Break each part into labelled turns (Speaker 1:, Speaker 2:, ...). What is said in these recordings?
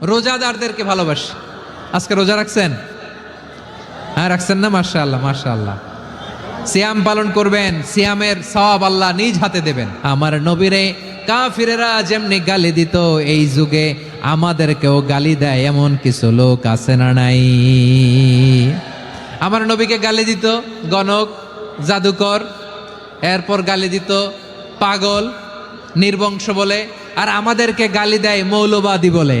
Speaker 1: রোজাদারদেরকে ভালোবাসি। আজকে রোজা রাখছেন? হ্যাঁ রাখছেন না? মার্শা আল্লাহ মার্শা আল্লাহ সিয়াম পালন করবেন, সিয়ামের সওয়াব আল্লাহ নিজ হাতে দেবেন। আমার নবীরে কাফিরেরা যেমনি গালি দিত, এই যুগে আমাদেরকেও গালি দেয় এমন কিছু লোক আছে না নাই? আমার নবীকে গালি দিত গণক, জাদুকর, এরপর গালি দিত পাগল, নির্বংশ বলে, আর আমাদেরকে গালি দেয় মৌলবাদী বলে।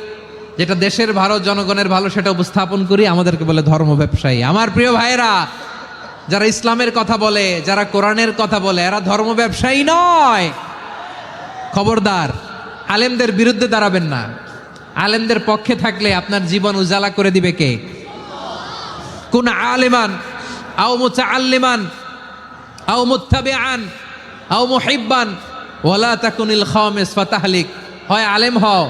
Speaker 1: যেটা দেশের ভালো, জনগণের ভালো, সেটা উপস্থাপন করি, আমাদেরকে বলে ধর্ম ব্যবসায়ী। আমার প্রিয় ভাইয়েরা, যারা ইসলামের কথা বলে, যারা কোরআনের কথা বলে, এরা ধর্ম ব্যবসায়ী নয়। খবরদার, আলেমদের বিরুদ্ধে দাঁড়াবেন না। আলেমদের পক্ষে থাকলে আপনার জীবন উজালা করে দিবে কে? কোন আলেমান? আও মুতাআল্লিমান? আও মুত্তাবিআন? আও মুহিব্বান? ওয়ালা তাকুনিল খাওয়ামেস ফাতাহলিক। হয় আলেম হও।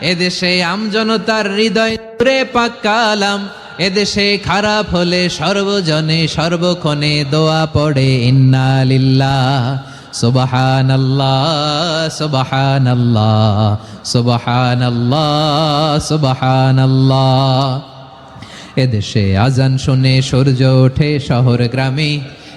Speaker 1: এদেশে আমজনতার হৃদয় জুড়ে পাক্কালাম এদেশে খারাপ হলে সর্বজনে সর্বক্ষণে দোয়া পড়ে, ইন্না লিল্লাহ সুবহান আল্লাহ সুবহান আল্লাহ সুবহান আল্লাহ সুবহান আল্লাহ এদেশে আজান শুনে সূর্য ওঠে শহর গ্রামে।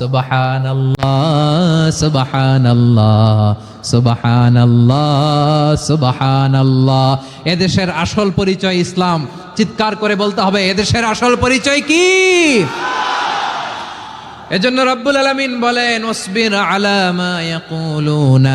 Speaker 1: সুবাহান আল্লাহ সুবাহান আল্লাহ সুবাহান আল্লাহ সুবাহান আল্লাহ এদেশের আসল পরিচয় ইসলাম। চিৎকার করে বলতে হবে, এদেশের আসল পরিচয় কি? এজন্য রব্বুল আলামিন বলেন ওসবির আলা মা ইয়াকুলুনা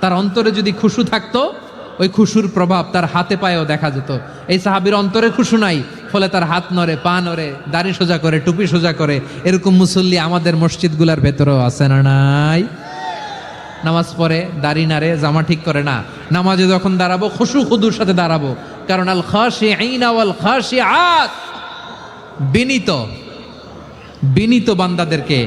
Speaker 1: তার অন্তরে যদি খুশু থাকতো, ওই খুশুর প্রভাব তার হাতে পায়েও দেখা যেত। এই সাহাবির অন্তরে খুশু নাই, ফলে তার হাত নড়ে, পা নড়ে, দাড়ি সোজা করে, টুপি সোজা করে, এরকম মুসল্লি আমাদের মসজিদগুলার ভেতরেও আছে না নাই? নামাজ পড়ে, দাড়ি নাড়ে, জামা ঠিক করে না। নামাজে যখন দাঁড়াবো, খুশু খুদুর সাথে দাঁড়াবো। কারণ আল খাসি আইনা ওয়াল খাসি আত বিনীত বিনীত বান্দাদেরকে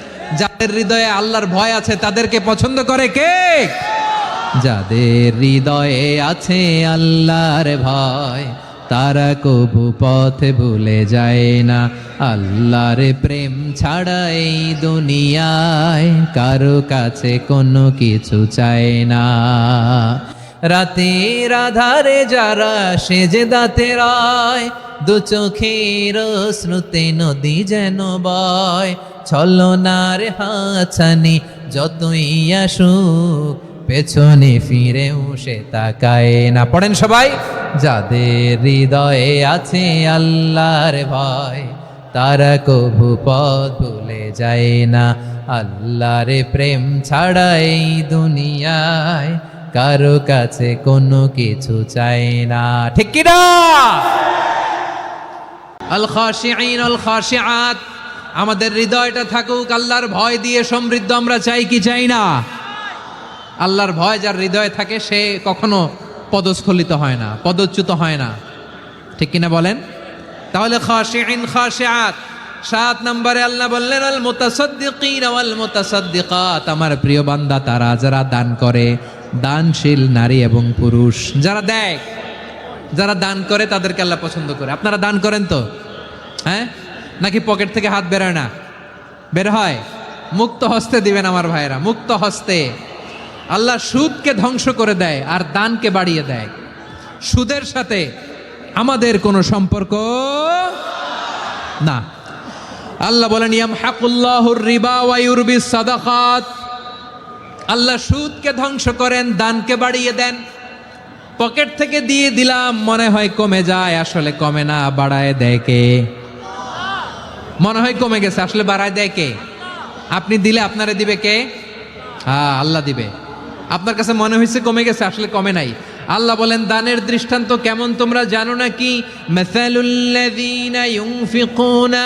Speaker 1: যাদের হৃদয়ে আল্লাহর ভয় আছে, তাদেরকে পছন্দ করে কে? যাদের হৃদয়ে আছে আল্লাহর ভয়, তারা কবু পথে ভুলে যায় না। আল্লাহর প্রেম ছাড়া এই দুনিয়ায় কারও কাছে কোনো কিছু চায় না। রাতের আধারে যারা সেজে দাঁতে রায়, দু চোখের শ্রুতে নদী যেন বয় ছলনার হাছানি, যতই আসুক, পেছনে ফিরেও সে তাকায় না। পড়েন সবাই, যাদের হৃদয়ে আছে আল্লাহর ভয়, তারা কভু পথ ভুলে যায় না। আল্লাহর প্রেম ছাড়া এই দুনিয়ায় কারও কাছে কোনো কিছু চায় না। ঠিক কিনা? আল খাশিঈন আল খাশিআত আমাদের হৃদয়টা থাকুক, আল্লাহর ভয় দিয়ে সমৃদ্ধ আমরা চাই কি চাই না? আল্লাহর ভয় যার হৃদয়ে থাকে, সে কখনো পদস্খলিত হয় না, পদচ্যুত হয় না। ঠিক কিনা বলেন? তাহলে সাত নম্বরে আল্লাহ বললেন, আল মুতাসাদ্দিকিন ওয়াল মুতাসাদ্দিকাত। আমার প্রিয় বান্দা, তারা যারা দান করে, দানশীল নারী এবং পুরুষ, যারা দেয়, যারা দান করে, তাদেরকে আল্লাহ পছন্দ করে। আপনারা দান করেন তো? হ্যাঁ? নাকি পকেট থেকে হাত বেরোয় না? বের হয়। মুক্ত হস্তে দিবেন আমার ভাইয়েরা, মুক্ত হস্তে। আল্লাহ সুদকে ধ্বংস করে দেয় আর দানকে বাড়িয়ে দেয়। সুদের সাথে আমাদের কোনো সম্পর্ক না। আল্লাহ বলেন ইয়াম হাকুল্লাহুর রিবা ওয়াইউরবি সাদাকাত। আল্লাহ সুদকে ধ্বংস করেন, দানকে বাড়িয়ে দেন। পকেট থেকে দিয়ে দিলাম, মনে হয় কমে যায়, আসলে কমে না, বাড়ায় দেয় কে? মনে হয় কমে গেছে আসলে বাড়ায় দেয় কে আপনি দিলে আপনারে দিবে কে হ্যাঁ আল্লাহ দিবে আপনার কাছে মনে হয়েছে কমে গেছে আসলে কমে নাই আল্লাহ বলেন দানের দৃষ্টান্ত কেমন তোমরা জানো নাকি মাসালুল্লাযীনা ইউনফিকুনা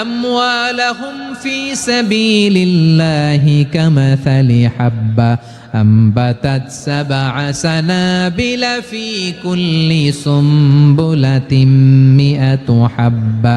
Speaker 1: আমওয়ালাহুম ফি সাবিলিল্লাহি কামাসালি হাব্বা أنبتت سبع سنابل في كل سنبلة مئة حبة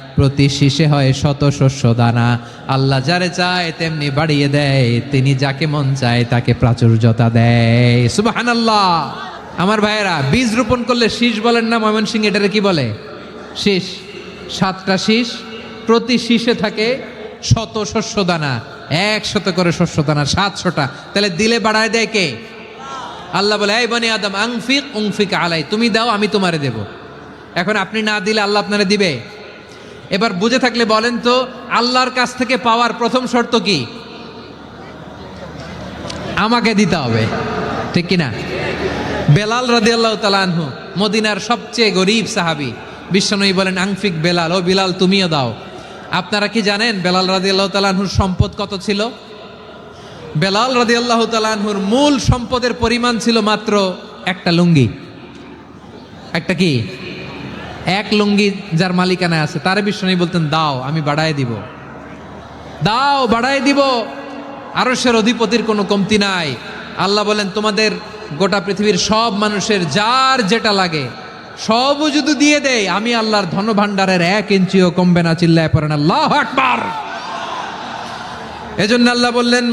Speaker 1: প্রতি শীষে হয় শত শস্য দানা। আল্লাহ যারে চায় তেমনি বাড়িয়ে দেয়, তিনি যাকে মন চায় তাকে প্রাচুর্যতা দেয়। সুবাহান আল্লাহ আমার ভাইয়েরা, বীজ রোপণ করলে শীষ বলেন না ময়মনসিং এটারে কি বলে? শীষ। সাতটা শীষ, প্রতি শীষে থাকে শত শস্য দানা। একশত করে শস্য দানা, সাতশোটা। তাহলে দিলে বাড়ায় দেয় কে? আল্লাহ বলে, এই বনি আদম, আংফিক, উংফিক আলাই, তুমি দাও, আমি তোমারে দেব। এখন আপনি না দিলে আল্লাহ আপনারে দিবে? এবার বুঝে থাকলে বলেন তো, আল্লাহর কাছ থেকে পাওয়ার প্রথম শর্ত কি? আমাকে দিতে হবে। ঠিক কিনা? বেলাল রাদি আল্লাহ তালানহু মদিনার সবচেয়ে গরিব সাহাবি। বিশ্বনবী বলেন, আংফিক বেলাল, ও বিলাল, তুমিও দাও। আপনারা কি জানেন বেলাল রাদি আল্লাহ তালানহুর সম্পদ কত ছিল? বেলাল রাদি আল্লাহ তালানহুর মূল সম্পদের পরিমাণ ছিল মাত্র একটা লুঙ্গি। একটা কি? এক লুঙ্গি যার মালিকানায় আছে, তার বিশ্বনবী বলতেন, দাও, আমি বাড়ায় দিব। দাও, বাড়ায় দিব। আরসের অধিপতির কোনো কমতি নাই। আল্লাহ বলেন, তোমাদের গোটা পৃথিবীর সব মানুষের যার যেটা লাগে সবও যদি দিয়ে দেয়, আমি আল্লাহর ধনভাণ্ডারের এক ইঞ্চিও কমবে না, চিল্লায় পড়েন আল্লাহ আকবার। এজন্য আল্লাহ বললেন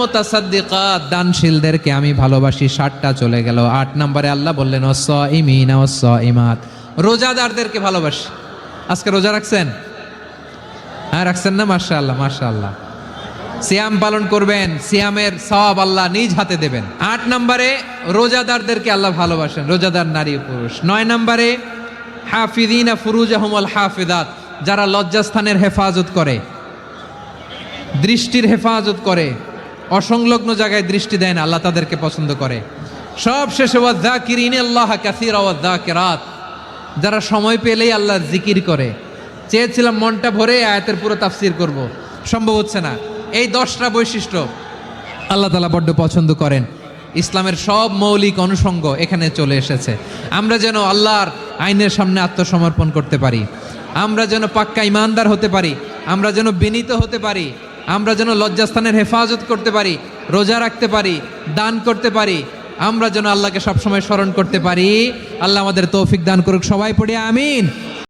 Speaker 1: মোতাসাদ্দিকাত। দানশীলদেরকে আমি ভালোবাসি, ষাটটা চলে গেল। আট নম্বরে আল্লাহ বললেন অসইমিন অসইমাত রোজাদারদেরকে ভালোবাসি। আজকে রোজা রাখছেন? হ্যাঁ রাখছেন না? মাশা আল্লাহ মাশা আল্লাহ সিয়াম পালন করবেন, সিয়ামের সব আল্লাহ নিজ হাতে দেবেন। আট নম্বরে রোজাদারদেরকে আল্লাহ ভালোবাসেন, রোজাদার নারী পুরুষ। নয় নম্বরে হাফিদিনা ফুরুজাহুমল হাফিদাত যারা লজ্জাস্থানের হেফাজত করে। দৃষ্টির হেফাজত করে, অসংলগ্ন জায়গায় দৃষ্টি দেয় না, আল্লাহ তাদেরকে পছন্দ করে। সব শেষে আল্লাহ কাসির ওয়াদ্দাকিরাত যারা সময় পেলেই আল্লাহর জিকির করে। চেয়েছিলাম মনটা ভরে আয়াতের পুরো তাফসির করব। সম্ভব হচ্ছে না। এই দশটা বৈশিষ্ট্য আল্লাহ তালা বড্ড পছন্দ করেন। ইসলামের সব মৌলিক অনুষঙ্গ এখানে চলে এসেছে। আমরা যেন আল্লাহর আইনের সামনে আত্মসমর্পণ করতে পারি। আমরা যেন পাক্কা ইমানদার হতে পারি। আমরা যেন বিনীত হতে পারি। আমরা যেন লজ্জাস্থানের হেফাজত করতে পারি, রোজা রাখতে পারি, দান করতে পারি, আমরা যেন আল্লাহকে সবসময় স্মরণ করতে পারি। আল্লাহ আমাদের তৌফিক দান করুক, সবাই পড়ে আমিন।